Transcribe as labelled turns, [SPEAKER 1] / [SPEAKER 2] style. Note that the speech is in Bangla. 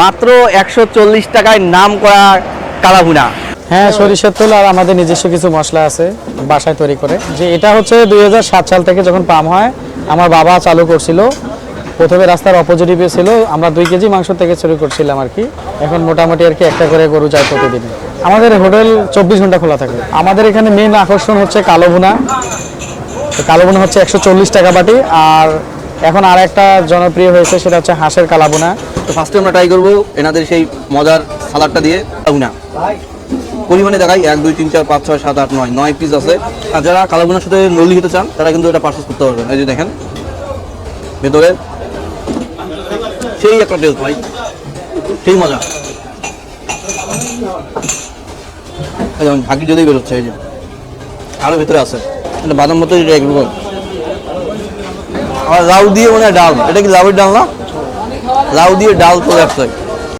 [SPEAKER 1] মাত্র একশো চল্লিশ টাকায় নাম করা কালাভুনা
[SPEAKER 2] হ্যাঁ সরিষার তেল আর আমাদের নিজস্ব কিছু মশলা আছে বাসায় তৈরি করে যে এটা হচ্ছে দুই সাল থেকে যখন পাম হয় আমার বাবা চালু করছিল প্রথমে রাস্তার অপোজিটিভে ছিল আমরা দুই কেজি মাংস থেকে শুরু করছিলাম আর কি এখন মোটামুটি আর কি একটা করে গরু যায় প্রতিদিন আমাদের হোটেল চব্বিশ ঘন্টা খোলা থাকে আমাদের এখানে মেন আকর্ষণ হচ্ছে কালো ভুনা কালো ভুনা হচ্ছে একশো টাকা বাটি আর এখন আর একটা জনপ্রিয় হয়েছে সেটা হচ্ছে হাঁসের কালাবুনা
[SPEAKER 1] তো ফার্স্টে আমরা ট্রাই করবো এনাদের সেই মজার সালাদটা দিয়ে কালাবুনা পরিমাণে দেখাই এক দুই তিন চার পাঁচ ছয় সাত আট নয় নয় পিস আছে আর যারা কালাবুনার সাথে নলি হতে চান তারা কিন্তু এটা পার্সেস করতে পারবেন এই যে দেখেন ভেতরে সেই একটা টেস্ট ভাই সেই মজা ঝাঁকি যদি বেরোচ্ছে এই যে আরও ভেতরে আছে বাদাম মতো এটা আর লাউ দিয়ে মনে ডাল এটা কি লাউয়ের ডাল না লাউ দিয়ে ডাল করে একটা